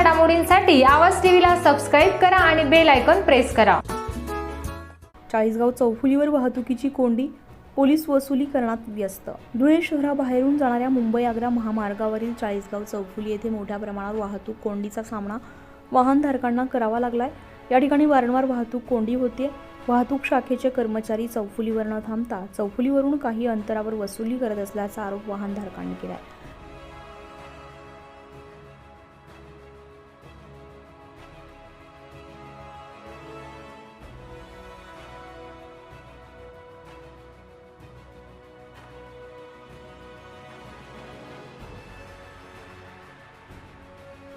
घडामोडींसाठी आवाज टीव्हीला सबस्क्राईब करा आणि बेल आयकॉन प्रेस करा. चाळीसगाव चौफुलीवर वाहतुकीची कोंडी पोलीस वसुली करण्यात व्यस्त. धुळे शहराबाहेरून जाणाऱ्या मुंबई आग्रा महामार्गावरील चाळीसगाव चौफुली येथे मोठ्या प्रमाणावर वाहतूक कोंडीचा सामना वाहनधारकांना करावा लागलाय. या ठिकाणी वारंवार वाहतूक कोंडी होते. वाहतूक शाखेचे कर्मचारी चौफुलीवर न थांबता चौफुलीवरून काही अंतरावर वसुली करत असल्याचा आरोप वाहनधारकांनी केला आहे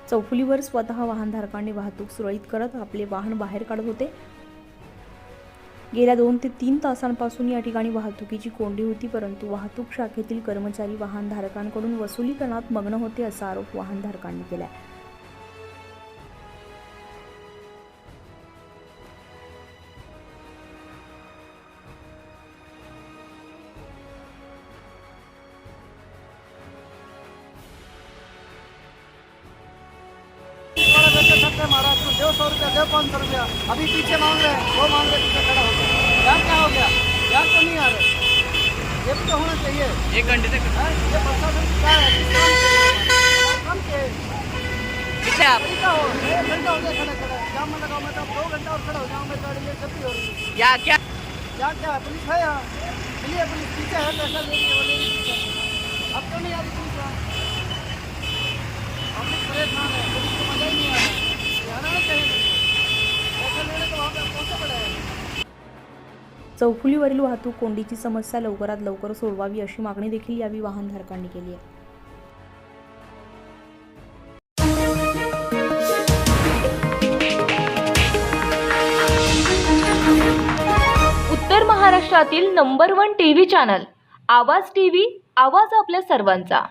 चौफुलीवर स्वतः वाहनधारकांनी वाहतूक सुरळीत करत आपले वाहन बाहेर काढत होते. गेल्या दोन ते तीन तासांपासून या ठिकाणी वाहतुकीची कोंडी होती परंतु वाहतूक शाखेतील कर्मचारी वाहनधारकांकडून वसुली करण्यात मग्न होते असा आरोप वाहनधारकांनी केला आहे वैसे सबसे महाराष्ट्र में दो सौ रुपया दो पाँच सौ रुपया। अभी पीछे मांग रहे हैं वो मांग रहे पीछे खड़ा होकर यार क्या हो गया? यार तो नहीं आ रहे। ये भी तो होना चाहिए। एक घंटे तक ये प्रशासन क्या है किस काम के लिए? काम के कितने आप। तरीका हो घंटा हो गया खड़ा खड़ा। जाम में लगाओ मैं तो अब दो घंटा और खड़ा हो जाऊँ मैं गाड़ी ये सब हो रही है। या क्या? यहाँ क्या पुलिस है यहाँ? चलिए पुलिस पीछे है पैसा ले है है अब तो नहीं आ रही पुलिस चौफुलीवरील वाहतूक कोंडीची समस्या लवकरात लवकर सोडवावी अशी मागणी देखील यावेळी वाहनधारकांनी केली आहे. उत्तर महाराष्ट्रातील number one TV channel Awaaz TV Awaaz आपल्या सर्वांचा.